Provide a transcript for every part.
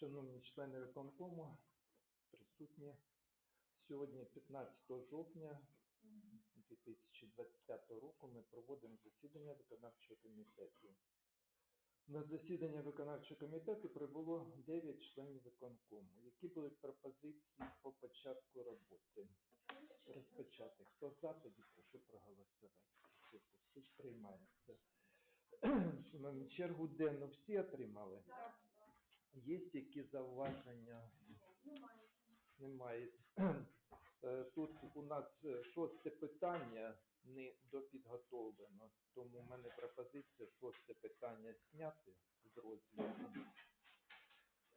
Шановні члени виконкому, присутні сьогодні, 15 жовтня 2025 року, ми проводимо засідання виконавчого комітету. На засідання виконавчого комітету прибуло 9 членів виконкому. Які були пропозиції по початку роботи? Розпочати. Хто за, тоді прошу проголосувати. Пустити, приймається. Шановні, чергу денну всі отримали? Є які зауваження? Немає. Е, Тут у нас е, шосте питання не допідготовлено, тому в мене пропозиція шосте питання зняти з розгляду.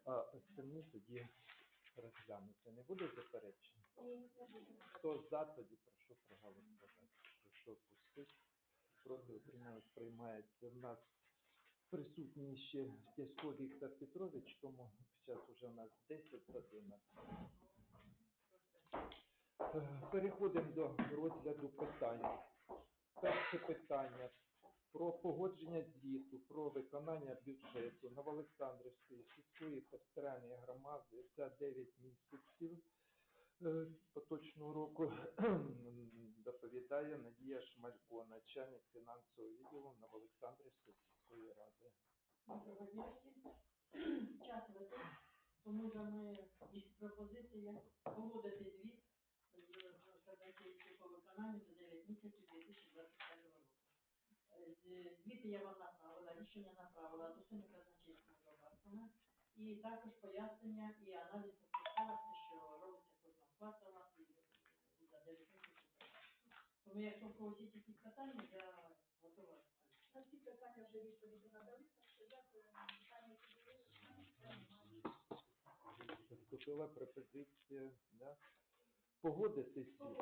А остальні тоді розглянути. Не буде заперечень? Хто за, тоді прошу проголосувати. Прошу пустити. Проти утримались приймається. В нас присутній ще Тясько Віктор Петрович, тому зараз вже у нас 10 годин. Е, Переходимо до розгляду питань. Перше питання про погодження звіту про виконання бюджету Новоолександрівської сільської територіальної громади за 9 місяців е, поточного року доповідає Надія Шмалько, начальник фінансового відділу Новоолександрівської сільської ради. Всім. Час летить, тому ми пропозиція погодити звіт з виконанню за 9 місяців 2025 року. Звіти я вам направила, рішення направила з усіми казначейськими добавками. І також пояснення і аналіз спеціальності, що робиться кожного квартала і за 9 місяців. Тому якщо когось є питання, я готова. На всі питання вже відповіді надали, так що дякую. Питання які були. Пропозиція да? погодити звіт.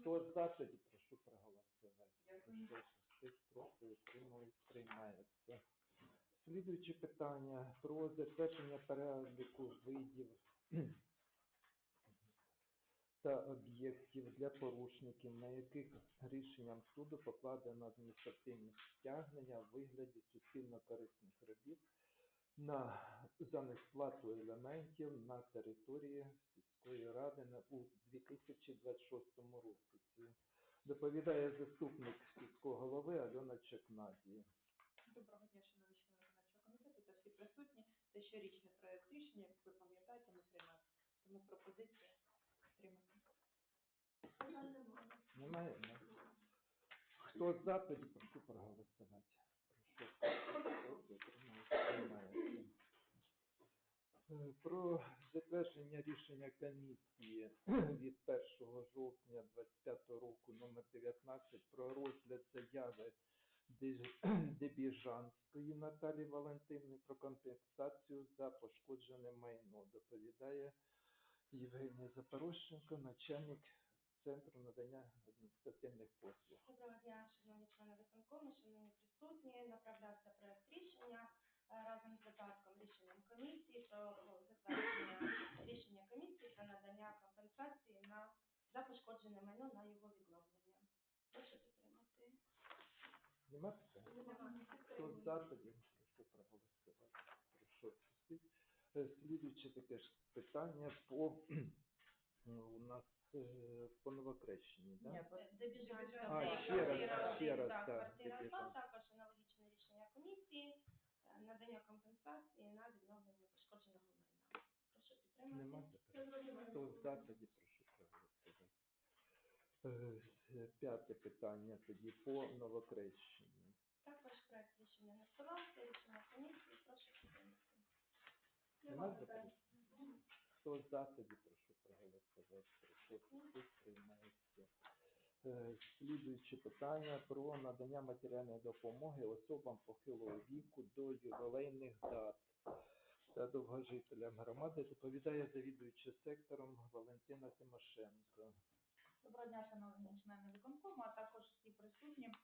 Хто за, тоді прошу проголосувати. Прошу проти утримались, приймається. Слідуюче питання про затвердження переліку видів та об'єктів для порушників, на яких рішенням суду покладено адміністративне стягнення в вигляді суспільно-корисних робіт на за несплату елементів на території сільської ради у 2026 році. Це доповідає заступник сільського голови Альона Чекнадії. Доброго дня, шановні члени виконавчого комітету та всі присутні. Це щорічний проект рішення, як ви пам'ятаєте, ми приймаємо. Тому пропозиція підтримати. Немає. Немає? Хто за, тоді прошу проголосувати. Прошу. Проти, утримались, приймається. Е, Про затвердження рішення комісії від 1 жовтня 2025 року номер 19 про розгляд заяви Де- Дебіжанської Наталії Валентини про компенсацію за пошкоджене майно. Доповідає Євгенія Запорощенко, начальник Центру надання адміністративних послуг. Доброго дня, шановні члени виконкому, шановні присутні. Направлявся проект рішення разом з додатком рішенням комісії про затвердження рішення комісії про надання компенсації на за пошкоджене майно на його відновлення. Прошу підтримати. Нема питань? Хто за, тоді прошу проголосувати. Прошу пустити. Е, Слідуюче таке ж питання по ну, у нас е, по новокрещенні, Ні, да? по- А, ще раз, ще раз, так, так, квартира де СА, Біжанська. також аналогічне рішення комісії, е, надання компенсації на відновлення пошкодженого майна. Прошу підтримати. Нема запитань? Хто за, тоді прошу проголосувати. Е, П'яте питання тоді по новокрещенні. Також проект рішення не ставався, рішення комісії, прошу підтримати. Нема запитань? Хто за, тоді прошу Е, Слідуюче питання про надання матеріальної допомоги особам похилого віку до ювілейних дат та довгожителям громади доповідає завідуюча сектором Валентина Тимошенко. Доброго дня, шановні члени виконкому, а також всі присутні.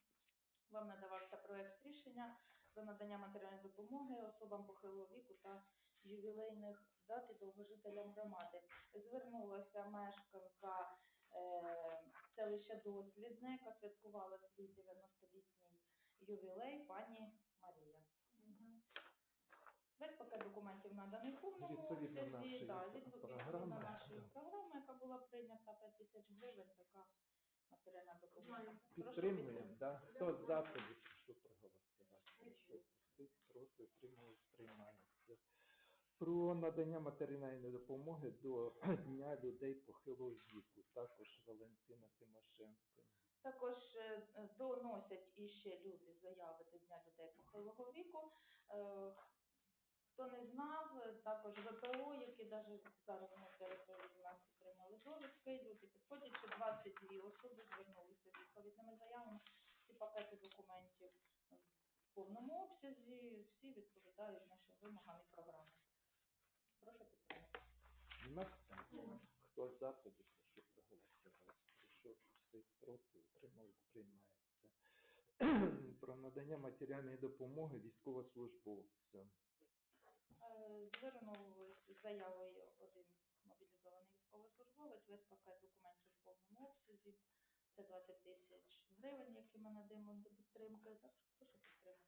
Вам надавався проект рішення про надання матеріальної допомоги особам похилого віку та ювілейних дат і довгожителям громади. Звернулася мешканка е, селища Дослідне, яка святкувала свій 90-літній ювілей, пані Марія. Весь пакет документів наданий в повному Відповідно обсязі, нашої да, від- програми. відповідно нашої програми, яка була прийнята 5 тисяч гривень, така матеріальна допомога. Прошу Підтримуємо, підтримати. да? Хто за, тоді прошу проголосувати. Прошу пустити, проти, утримались, приймається. Про надання матеріальної допомоги до Дня людей похилого віку. Також Валентина Тимошенко. Також е, доносять іще люди заяви до Дня людей похилого віку. Е, Хто не знав, також ВПО, які навіть зараз на території в нас отримали довідки, люди підходять, що 22 особи звернулися з відповідними заявами. Ці пакети документів в повному обсязі, всі відповідають нашим вимогам і програмам. Прошу підтримати. Нема питань? Хто за, тоді прошу проголосувати. Прошу пустити, проти, утримались, приймається. Про надання матеріальної допомоги військовослужбовцям. Е, Звернув з заявою один мобілізований військовослужбовець, весь пакет документів в повному обсязі. Це 20 тисяч гривень, які ми надаємо до підтримки. Так що прошу підтримати.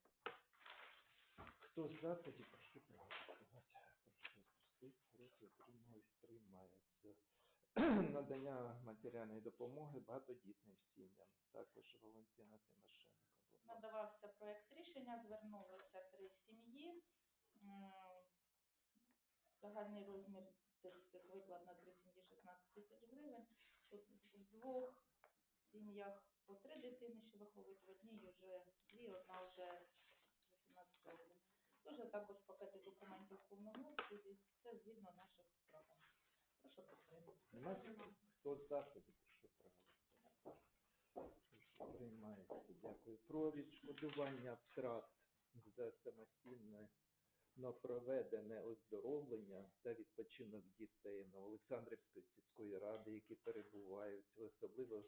Хто за, тоді прошу проголосувати. Прошу пустити, утримались, приймається. Надання матеріальної допомоги багатодітним сім'ям. Також Валентина Тимошенко. Надавався проєкт рішення, звернулися три сім'ї. Загальний розмір цих, цих виплат на три сім'ї 16 тисяч гривень. В двох сім'ях по три дитини ще виховують, в одній вже дві, одна вже 18 років. Дуже також пакети документів повному обсязі. Це згідно наших програм. Прошу підтримати. Нема питань? Хто за, тоді прошу проголосувати. Приймається. Дякую. Про відшкодування втрат за самостійне на проведене оздоровлення та відпочинок дітей на Олександрівської сільської ради, які перебувають особливо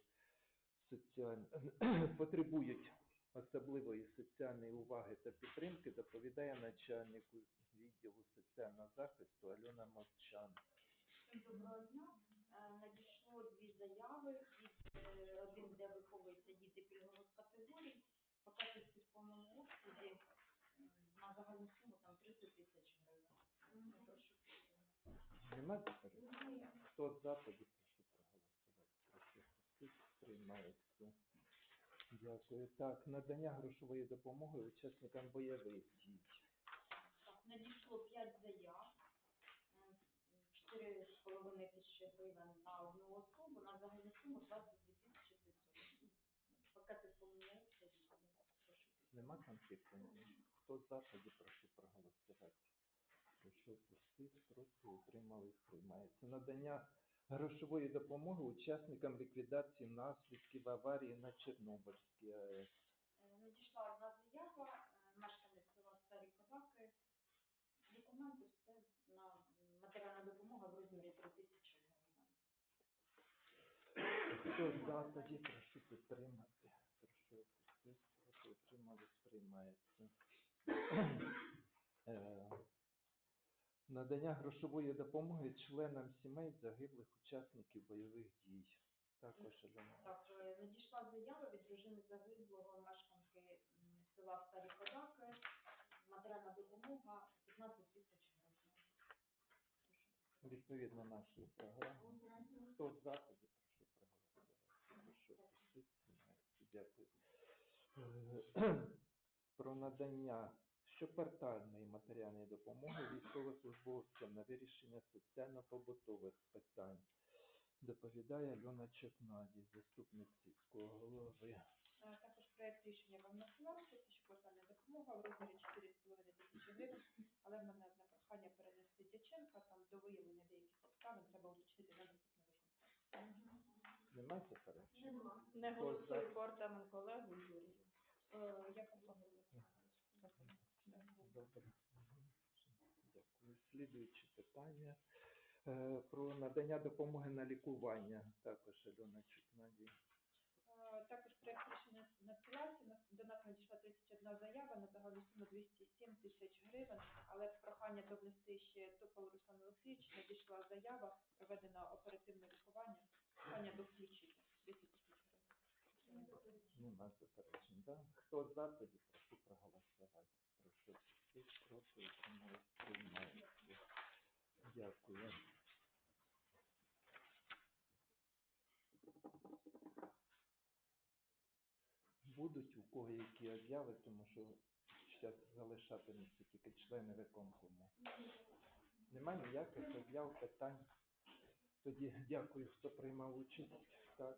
соціаль... потребують особливої соціальної уваги та підтримки, доповідає начальнику відділу соціального захисту Альона Мовчан. Доброго дня. Е, Надійшло дві заяви від е, один, де виховуються діти пільгових категорій. Всі в повному обсязі на загальну суму там 30 тисяч гривень. Прошу. Нема заперечень? Хто за, тоді прошу проголосувати. Прошу приймається. Дякую. Так, надання грошової допомоги учасникам бойових дій. Так, надійшло 5 заяв. М, 4,5 тисячі гривень на одну особу, на загальну суму 22 тисячі 500. Пакети в повному прошу Нема конфлікту? Хто за, тоді прошу проголосувати. Прошу пустити, проти утримались, приймається. Надання грошової допомоги учасникам ліквідації наслідків аварії на Чорнобильській АЕС. Е, Надійшла одна заява, е, мешканець села Старі Козаки. Документи все на матеріальна допомога в розмірі 3 тисячі гривень. Хто за, тоді прошу підтримати. Прошу пустити, проти утримались, приймається. Е, Надання грошової допомоги членам сімей загиблих учасників бойових дій. Також Альона. Так, е, надійшла заява від дружини загиблого мешканки м, села Старі Козаки. Матеріальна допомога 15 тисяч гривень. Прошу. Відповідно нашої програми. Хто за, тоді прошу проголосувати. Прошу приймається. Дякую. Е, Про надання щоквартальної матеріальної допомоги військовослужбовцям на вирішення соціально-побутових питань. Доповідає Альона Чекнаді, заступник сільського голови. Е, Також проект рішення вам надсилався, це щоквартальна допомога в розмірі 4,5 тисячі гривень, але в мене одне прохання перенести Дяченка, там до виявлення деяких обставин треба уточнити на наступний виконком. Немає заперечень? Не Хто голосуй за? портами колегу Юрію. Е, Я пропоную. Добре. Дякую. Слідуюче питання. Е, Про надання допомоги на лікування. Також Альона Чекнаді. Е, Також проект рішення надсилався, На- до нас надійшла 31 заява на загальну суму 207 тисяч гривень, але прохання довести ще Тополу Руслану Олексійовичу надійшла заява, проведено оперативне лікування, прохання довключити 200 тисяч гривень. Нема заперечень. Да? Хто за, тоді прошу проголосувати. Прошу всіх проти утримались, приймається. будуть, у кого які об'яви, тому що зараз залишатимуться тільки члени виконкому. Немає ніяких об'яв, питань. Тоді дякую, хто приймав участь. Так.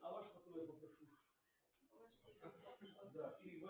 А ваш я попрошу. Да, и